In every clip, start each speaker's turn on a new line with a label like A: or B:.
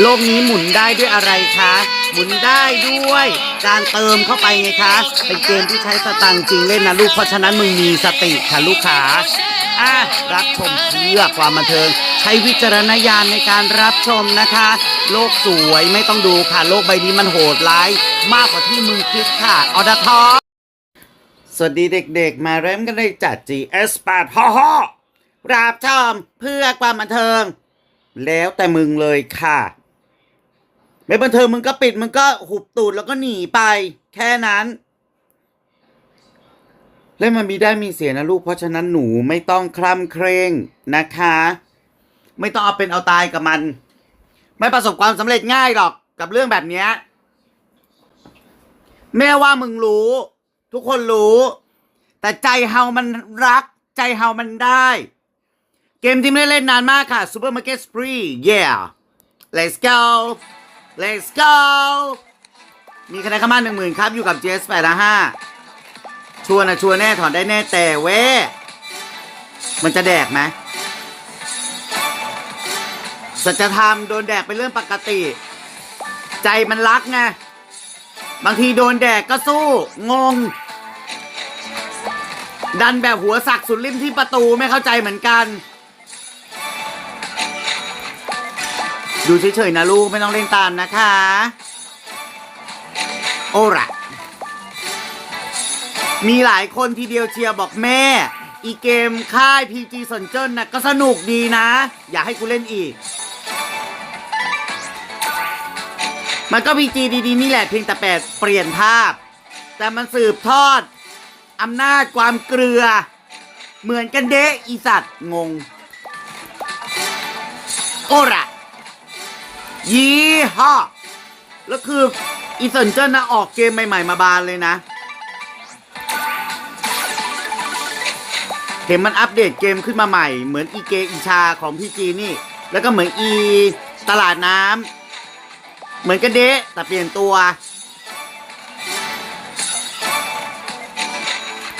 A: โลกนี้หมุนได้ด้วยอะไรคะ หมุนได้ด้วย การเติมเข้าไปไงคะ เป็นเกมที่ใช้สตังค์จริงเล่นนะลูก เพราะฉะนั้นมึงมีสติค่ะลูกขาอะรับชมเพื่อความบันเทิง ใช้วิจารณญาณในการรับชมนะคะ โลกสวยไม่ต้องดูค่ะ โลกใบนี้มันโหดร้าย มากกว่าที่มึงคิดค่ะ ออดทอสวัสดีเด็กๆ มาเริ่มกันเลยจัด GS8 ฮ่อฮ่อรับชมเพื่อความบันเทิงแล้วแต่มึงเลยค่ะ ไม่บันเทิงมึงก็ปิดมึงก็หุบตูดแล้วก็หนีไป แค่นั้นเล่นมันมีได้มีเสียนะลูก เพราะฉะนั้นหนูไม่ต้องคล่ำเคร่งนะคะ ไม่ต้องเอาเป็นเอาตายกับมัน ไม่ประสบความสำเร็จง่ายหรอกกับเรื่องแบบนี้แม่ว่ามึงรู้ ทุกคนรู้ แต่ใจเฮามันรัก ใจเฮามันได้ เกมที่ไม่ได้เล่นนานมากค่ะ Supermarket Spree yeah let's go let's go มีคะแนนข้ามาหนึ่งหมื่นครับ อยู่กับ JS 8 5ชัวร์นะชัวร์แน่ถอนได้แน่แต่เว้มันจะแดกไหมสัจธรรมโดนแดกเป็นเรื่องปกติ ใจมันรักไง บางทีโดนแดกก็สู้ งง ดันแบบหัวสักสุดริมที่ประตูไม่เข้าใจเหมือนกัน ดูเฉยๆนะลูก ไม่ต้องเล่นตามนะคะ โอระมีหลายคนทีเดียวเชียร์บอกแม่ อีเกมค่าย PG สนเจิ้นนะก็สนุกดีนะ อยากให้กูเล่นอีก มันก็พีจีดีๆ นี่แหละเพียงแต่แปดเปลี่ยนภาพ แต่มันสืบทอดอำนาจความเกลือ เหมือนกันเดะอีสัตว์ งง โอระ ยี่ห้อแล้วคืออีเซนเจอร์นะออกเกมใหม่ ๆ มาบานเลยนะเห็นมันอัปเดตเกมขึ้นมาใหม่ เหมือนอีเกอีชาของพี่จีนี่ แล้วก็เหมือนอีตลาดน้ำเหมือนกันเดะแต่เปลี่ยนตัว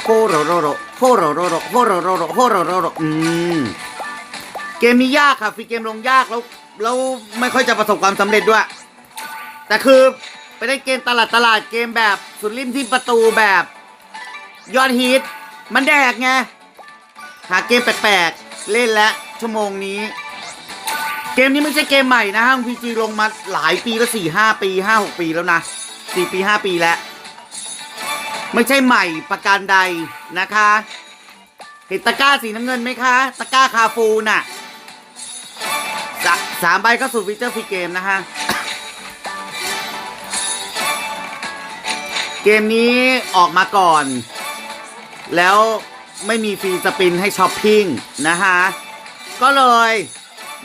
A: โคโรโรโรโคโรโรโรโคโรโรโรโคโรโรโรอืมเกมนี้ยากค่ะฟรีเกมลงยากแล้ว แล้วไม่ค่อยจะประสบความสำเร็จด้วย แต่คือไปได้เกมตลาดตลาดเกมแบบสุดริมที่ประตูแบบยอดฮิตมันแดกไงหาเกมแปลกๆเล่นแล้วชั่วโมงนี้ เกมนี้ไม่ใช่เกมใหม่นะฮะพีจีลงมาหลายปีแล้วสี่ห้าปีห้าหกปีแล้วนะสี่ปีห้าปีแล้ว ไม่ใช่ใหม่ประการใดนะคะ เห็นตะก้าสีน้ำเงินไหมคะ ตะก้าคาฟูน่ะ สะสามใบก็สู่ฟีเจอร์ฟรีเกมนะฮะ เกมนี้ออกมาก่อน แล้วไม่มีฟรีสปินให้ช้อปปิ้งนะฮะ ก็เลย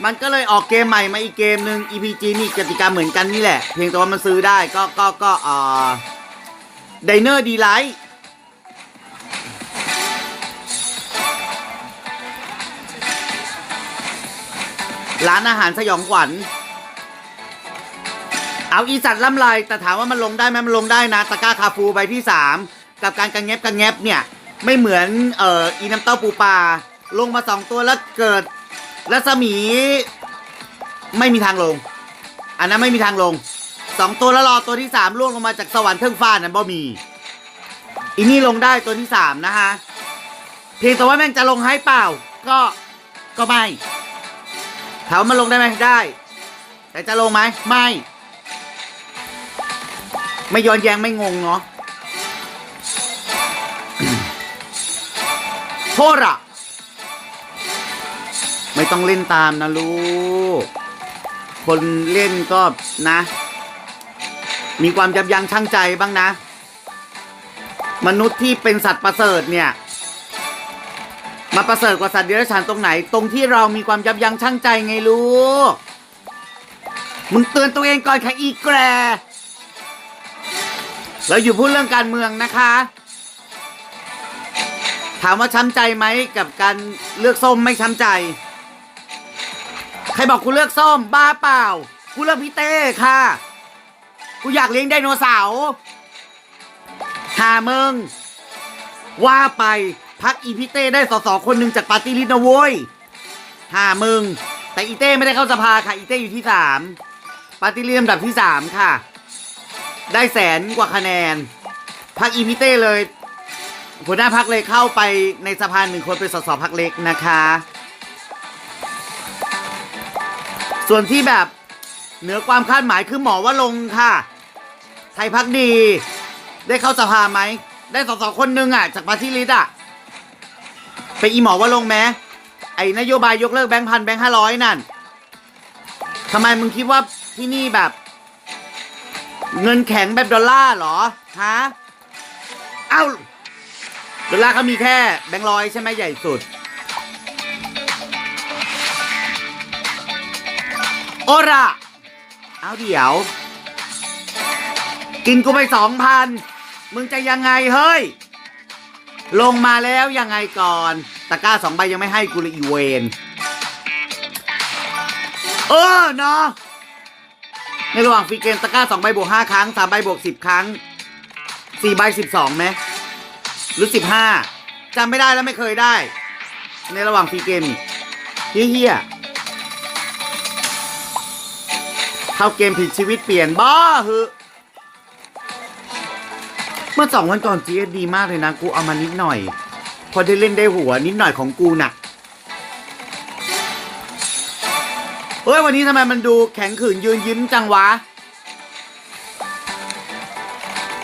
A: มันก็เลยออกเกมใหม่มาอีกเกมหนึ่ง EPG นี่กติกาเหมือนกันนี่แหละ เพียงแต่ว่ามันซื้อได้ก็ก็ก็เอ่อไดเนอร์ดีไลท์ ร้านอาหารสยองขวัญ เอาอีสัตว์ล่ำลายแต่ถามว่ามันลงได้ไหมมันลงได้นะตะกร้าคาฟูใบที่สามกับการกังแงบกังแงบเนี่ย ไม่เหมือนเอ่ออีน้ำเต้าปูปลาลงมาสองตัวแล้วเกิดรัศมี ไม่มีทางลง อันนั้นไม่มีทางลงสองตัวแล้วรอตัวที่สามล่วงลงมาจากสวรรค์เทิงฟ้านั้นบ่มีอีนี่ลงได้ตัวที่สามนะฮะเพียงแต่ว่าแม่งจะลงให้เปล่า ก็ก็ไม่ ถามามันลงได้ไหมได้ แต่จะลงไหมไม่ ไม่ย้อนแย้งไม่งงเนาะโทษอะไม่ต้องเล่นตามนะลูก คนเล่นก็นะ มีความยับยั้งชั่งใจบ้างนะ มนุษย์ที่เป็นสัตว์ประเสริฐเนี่ย มาประเสริฐกว่าสัตว์เดรัจฉานตรงไหน ตรงที่เรามีความยับยั้งชั่งใจไงลูก มึงเตือนตัวเองก่อนค่ะอีแกรเราอยู่พูดเรื่องการเมืองนะคะ ถามว่าช้ำใจไหมกับการเลือกส้มไม่ช้ำใจ ใครบอกกูเลือกส้มบ้าเปล่า กูเลือกพี่เต้ค่ะ กูอยากเลี้ยงไดโนเสาร์หามึง ว่าไป พักอีพีเต้ได้สสคนหนึ่งจากปาร์ตี้ลิสต์นะโว้ยหามึง แต่อีเต้ไม่ได้เข้าสภาค่ะ อีเต้อยู่ที่สามปาร์ตี้ลิสต์ลำดับที่สามค่ะ ได้แสนกว่าคะแนนพักอีพิเต้เลยหัวหน้าพักเลยเข้าไปในสภาหนึ่งคนเป็นสสพักเล็กนะคะ ส่วนที่แบบเหนือความคาดหมายคือหมอว่าลงค์ค่ะ ไทยพักดี ได้เข้าสภาไหม ได้สสคนหนึ่งอะ จากปาร์ตี้ลิสต์อะ เป็นอีหมอว่าลงค์ไหมไอ้นโยบายยกเลิกแบงค์พันแบงค์ห้าร้อยนั่นทำไมมึงคิดว่าที่นี่แบบ เงินแข็งแบบดอลลาร์เหรอฮะเอ้าดอลลาร์เขามีแค่แบงค์ร้อยใช่ไหมใหญ่สุด โอระเอาเดี๋ยว กินกูไปสองพันมึงจะยังไงเฮ้ย ลงมาแล้วยังไงก่อน ตะกร้าสองใบยังไม่ให้กูเลยอีเวนเออเนาะในระหว่างฟรีเกมตะกร้าสองใบบวกห้าครั้งสามใบบวกสิบครั้งสี่ใบสิบสองไหมหรือสิบห้าจำไม่ได้แล้วไม่เคยได้ ในระหว่างฟรีเกมนี่เฮี้ยเข้าเกมผิดชีวิตเปลี่ยนบ้าฮึ เมื่อสองวันก่อน GS ดีมากเลยนะ กูเอามานิดหน่อย พอได้เล่นได้หัวนิดหน่อยของกูน่ะเฮ้ย วันนี้ทำไมมันดูแข็งขืนยืนยิ้มจังวะ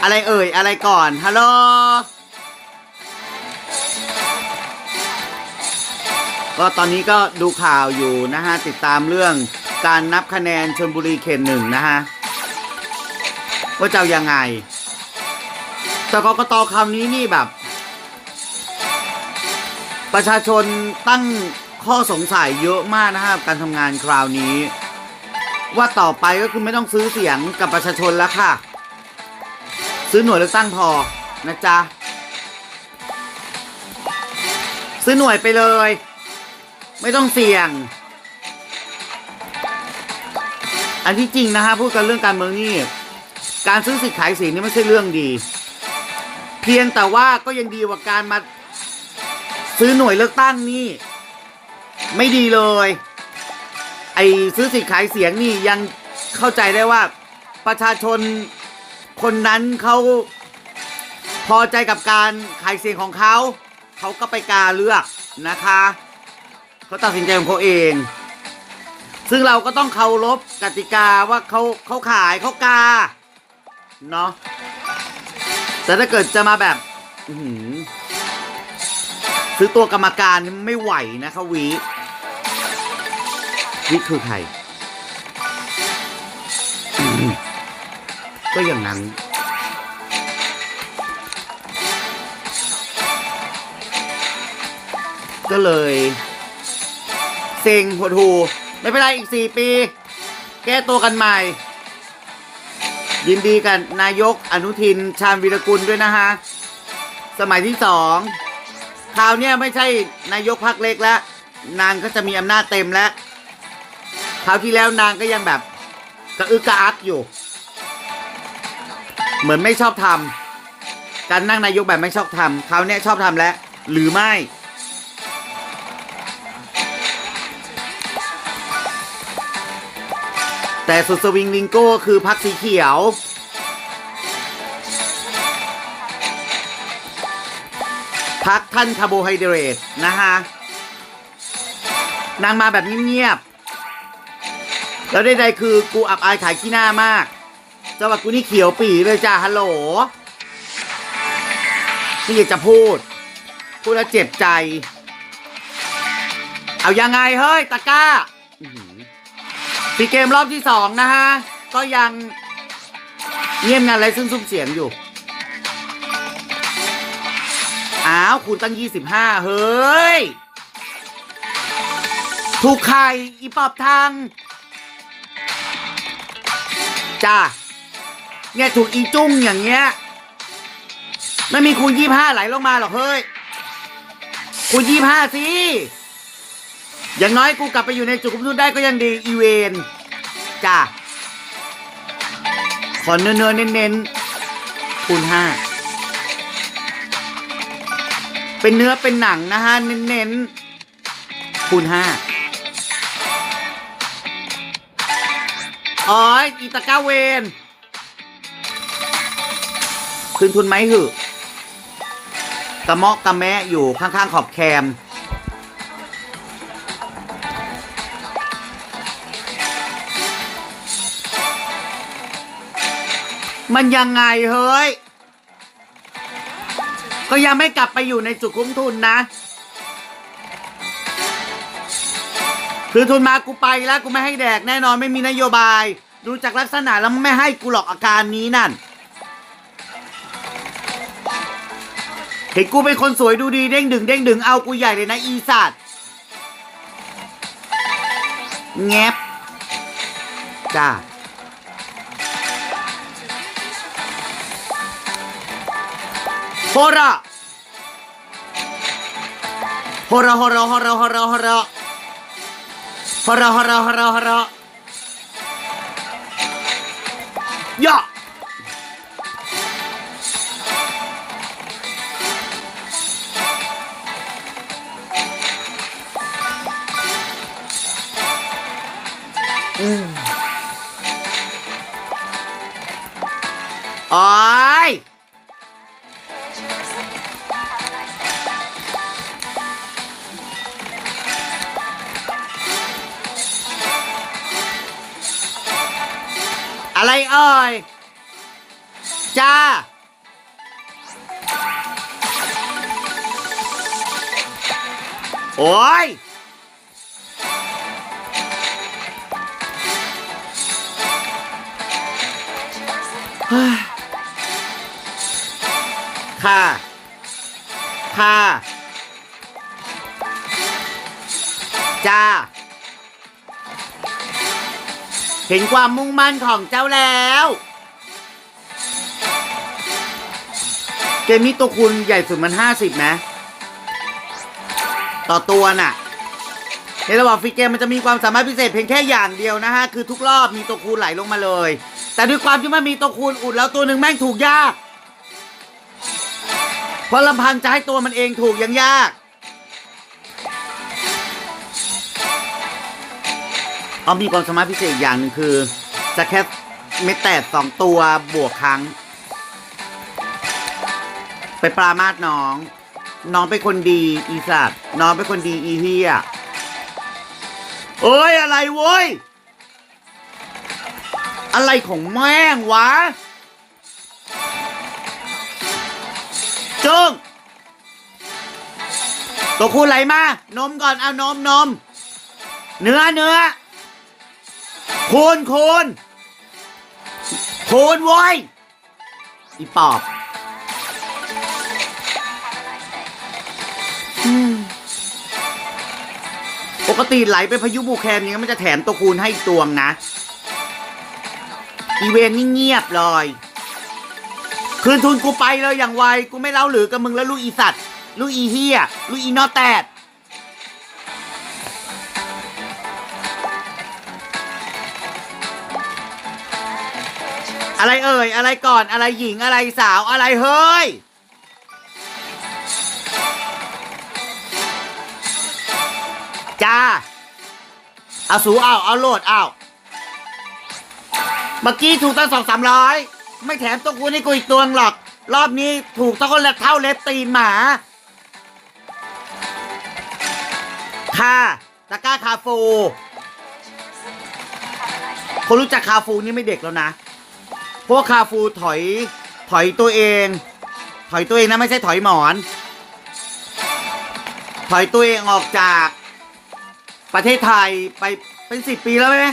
A: อะไรเอ่ย อะไรก่อน ฮัลโหลก็ตอนนี้ก็ดูข่าวอยู่นะฮะ ติดตามเรื่องการนับคะแนนชนบุรีเขตหนึ่งนะฮะ ว่าจะยังไง แต่กกตคราวนี้นี่แบบ ประชาชนตั้งข้อสงสัยเยอะมากนะครับการทำงานคราวนี้ ว่าต่อไปก็คือไม่ต้องซื้อเสียงกับประชาชนแล้วค่ะ ซื้อหน่วยเลือกตั้งพอนะจ๊ะซื้อหน่วยไปเลย ไม่ต้องเสี่ยง อันที่จริงนะฮะพูดกันเรื่องการเมืองนี่ การซื้อสิทธิ์ขายสีนี่ไม่ใช่เรื่องดี เพียงแต่ว่าก็ยังดีกว่าการมาซื้อหน่วยเลือกตั้งนี่ ไม่ดีเลย ไอ้ซื้อสิทธิ์ขายเสียงนี่ยังเข้าใจได้ว่าประชาชนคนนั้นเขาพอใจกับการขายเสียงของเขาเขาก็ไปกาเลือกนะคะเขาตัดสินใจของเขาเอง ซึ่งเราก็ต้องเคารพกติกาว่าเขาเขาขายเขากาเนาะ แต่ถ้าเกิดจะมาแบบคือหือซื้อตัวกรรมการไม่ไหวนะคะวีวิคือใครก็อย่างนั้น ก็เลยเซ็งหดหูไม่เป็นไรอีกสี่ปี แก้ตัวกันใหม่ ยินดีกันนายกอนุทินชาญวีรกุลด้วยนะฮะ สมัยที่สองคราวนี้ไม่ใช่นายกพักเล็กแล้ว นางก็จะมีอำนาจเต็มแล้วคราวที่แล้วนางก็ยังแบบกระอึกกระอักอยู่ เหมือนไม่ชอบทำการนั่งนายกแบบไม่ชอบทำคราวนี้ชอบทำแล้ว หรือไม่ แต่สุดสวิงลิงโก้คือพักสีเขียว พักท่านคาร์โบไฮเดรตนะฮะ นางมาแบบเงียบๆ แล้วใดๆคือกูอับอายขายขี้หน้ามากจังหวะกูนี่เขียวปีเลยจ้าฮัลโหลนี่อยากจะพูด พูดแล้วเจ็บใจ เอายังไงเฮ้ยตะก้า อื้อหือซีเกมรอบที่สองนะฮะ ก็ยังเงียบงันไรซึ่งซุ้มเสียงอยู่ อ้าวคุณตั้งยี่สิบห้าเฮ้ย ถูกไข่อีปอบทาง จ้าเนี่ยถูกอีจุ้งอย่างเงี้ยไม่มีคูณยี่ห้าไหลลงมาหรอกเฮ้ย คูณยี่ห้าสิ อย่างน้อยกูกลับไปอยู่ในจุดคุมทุนได้ก็ยังดีอีเวนจ้าขอเนื้อๆเน้นๆคูณห้าเป็นเนื้อเป็นหนังนะฮะเน้นๆคูณห้าอ๋ออีตาก้าเวนคืนทุนไหมหือกระเมาะกระแมะอยู่ข้างๆขอบแคม มันยังไงเฮ้ย ก็ยังไม่กลับไปอยู่ในจุดคุ้มทุนนะ คือทุนมากูไปแล้วกูไม่ให้แดกแน่นอนไม่มีนโยบาย ดูจากลักษณะแล้วไม่ให้กูหรอกอาการนี้นั่นเห็นกูเป็นคนสวยดูดีเด้งดึงเด้งดึงเอากูใหญ่เลยนะอีสัตว์แงบจ้า ¡Jorra! ¡Jorra, jorra, jorra, jorra, jorra! ¡Jorra, jorra, jorra, jorra! ¡Ya! Mm. Ah! อะไรเอ่ยจ้าโอ้ยเฮ้ยค่ะ ค่ะ จ้า เห็นความมุ่งมั่นของเจ้าแล้วเกมนี้ตัวคุณใหญ่สุดมันห้าสิบนะ ต่อตัวน่ะ ในระหว่างฟรีเกมมันจะมีความสามารถพิเศษเพียงแค่อย่างเดียวนะฮะ คือทุกรอบมีตัวคูณไหลลงมาเลย แต่ด้วยความที่มันมีตัวคูณอุดแล้วตัวหนึ่งแม่งถูกยาก เพราะลำพังจะให้ตัวมันเองถูกยังยาก เอมีความสามารถพิเศษอีกอย่างหนึ่งคือ จะแค่เม็ดแตดสองตัวบวกครั้ง ไปปรามาสน้อง น้องเป็นคนดีอีสัตว์น้องเป็นคนดีอีเฮียเอ้ยอะไรโว้ย อะไรของแม่งวะจึงตัวคูณไหลมา นมก่อน เอานมนม เนื้อเนื้อ คูณคูณคูณโว้อีปอบปกติไหลไปพายุบูแคนนี้มันจะแถมตัวคูณให้อีกตวงนะ อีเวนนี่เงียบเลย คืนทุนกูไปเลยอย่างไว กูไม่เล่าหรือกับมึงแล้วลูกอีสัตว์ ลูกอีเฮียลูกอีนอแตด อะไรเอ่ย อะไรก่อนอะไรหญิงอะไรสาวอะไรเฮ้ย จ้าเอาสูเอาเอาโหลดเอาเมื่อกี้ถูกตั้งสองสามร้อยไม่แถมตัวกูนี่กูอีกตัวหรอก รอบนี้ถูกตั้งคนละเท่าเล็บตีนหมา ค่ะตะก้าคาฟู คนรู้จักคาฟูนี่ไม่เด็กแล้วนะ พวกคาฟูถอยถอยตัวเอง ถอยตัวเองนะไม่ใช่ถอยหมอน ถอยตัวเองออกจากประเทศไทยไปเป็นสิบปีแล้วไหม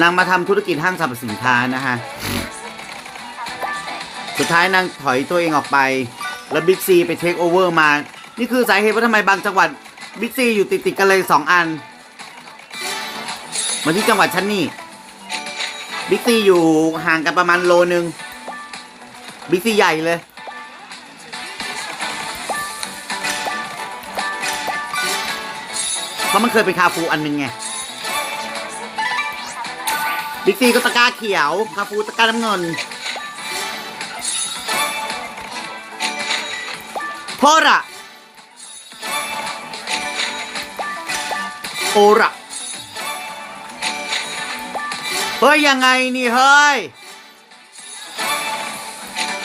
A: นางมาทำธุรกิจห้างสรรพสินค้านะฮะ สุดท้ายนางถอยตัวเองออกไป แล้วบิ๊กซีไปเทคโอเวอร์มา นี่คือสาเหตุว่าทำไมบางจังหวัด บิ๊กซีอยู่ติดติดๆกันเลยสองอันมาที่จังหวัดฉันนี่บิ๊กซีอยู่ห่างกันประมาณโลนึงบิ๊กซีใหญ่เลย เพราะมันเคยเป็นคาฟูอันหนึ่งไงบิ๊กซีก็ตะกร้าเขียวคาฟูตะกร้าน้ำเงินโพระ โอระเฮ้ย ยังไงนี่เฮ้ย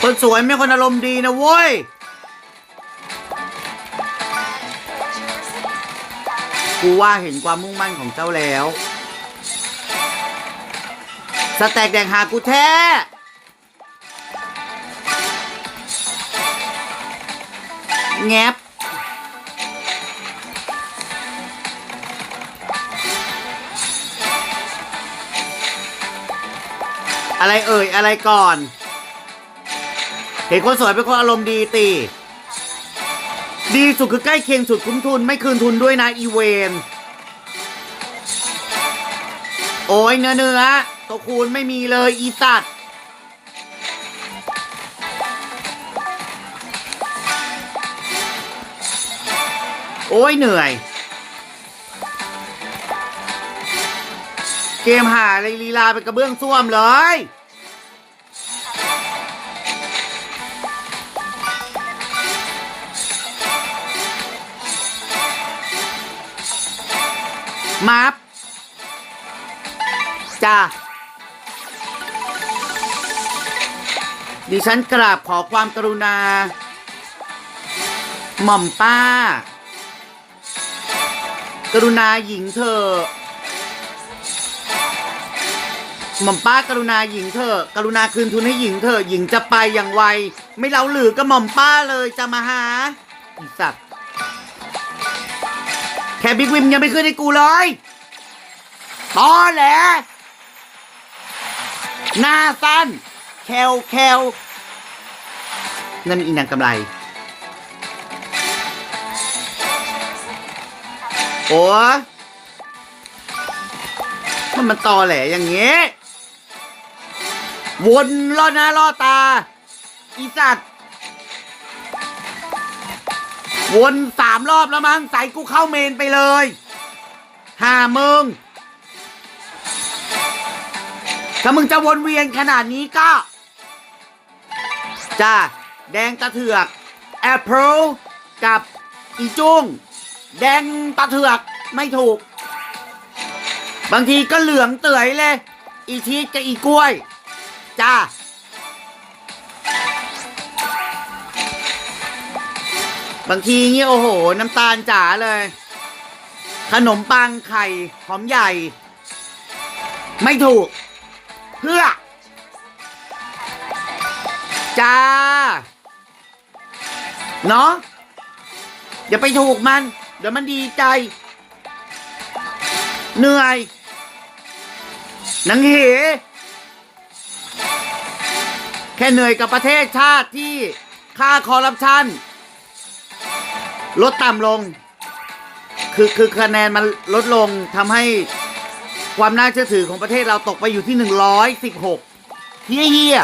A: คนสวยไม่คนอารมณ์ดีนะเว้ย กูว่าเห็นความมุ่งมั่นของเจ้าแล้ว สแต็กแดงหากูแท้แงบ อะไรเอ่ย อะไรก่อน เห็นคนสวยเป็นคนอารมณ์ดีตี ดีสุดคือใกล้เคียงสุดคุ้มทุน ไม่คืนทุนด้วยนะอีเวน โอ้ยเนื้อเนื้อตัวคูณไม่มีเลยอีสัตว์โอ้ยเหนื่อย เกมหาอะไรลีลาเป็นกระเบื้องส้วมเลยมัฟจ้าดิฉันกราบขอความกรุณา หม่อมป้า กรุณาหญิงเธอ หม่อมป้ากรุณาหญิงเธอะกรุณาคืนทุนให้หญิงเธอะหญิงจะไปอย่างไว ไม่เล่าหลือกับหม่อมป้าเลยจะมาหาอีสัตว์แค่บิ๊กวิมยังไม่ขึ้นให้กูเลยตอแหลหน้าสั้นแควแควนั่นอีนางกำไร โอ้มันมันตอแหลอย่างเงี้ย วนล่อหน้าล่อตา อีสัตว์ วนสามรอบแล้วมั้งใส่กูเข้าเมนไปเลยห้ามึง ถ้ามึงจะวนเวียนขนาดนี้ก็ จ้า แดงตะเถือกแอปเปิลกับอีจุ้งแดงตะเถือกไม่ถูก บางทีก็เหลืองเตื่อยเลย อีชีสกับอีกล้วย จ้าบางทีเงี้ยโอ้โห น้ำตาลจ๋าเลย ขนมปังไข่หอมใหญ่ ไม่ถูก เพื่อ จ้า เนาะอย่าไปถูกมัน เดี๋ยวมันดีใจ เหนื่อย นังเห แค่เหนื่อยกับประเทศชาติที่ค่าคอร์รัปชันลดต่ำลง คือคือคะแนนมันลดลงทำให้ความน่าเชื่อถือของประเทศเราตกไปอยู่ที่หนึ่งร้อยสิบหกเฮียเฮีย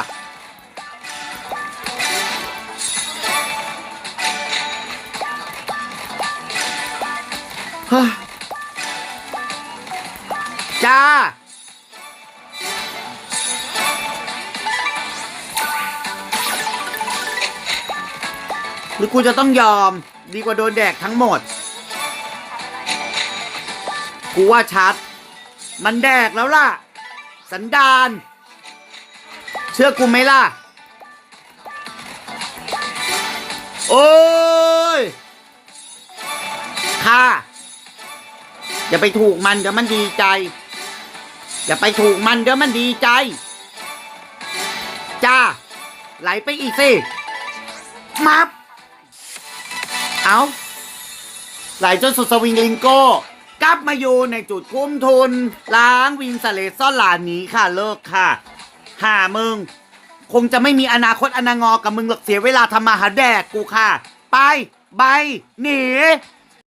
A: จ้า รือกูจะต้องยอมดีกว่าโดนแดกทั้งหมด กูว่าชัด มันแดกแล้วล่ะ สันดาน เชื่อกูไหมล่ะ โอ้ยค่ะอย่าไปถูกมันเดี๋ยวมันดีใจ อย่าไปถูกมันเดี๋ยวมันดีใจ จ้า ไหลไปอีกสิมับ เอาไหลจนสุดสวิงลิงโก้ กลับมาอยู่ในจุดคุ้มทุน ล้างวินสเลซ่อนหลานหนีค่ะเลิกค่ะหามึง คงจะไม่มีอนาคตอนางอกับมึงหรอกเสียเวลาทำมาหาแดกกูค่ะ ไป ไป หนี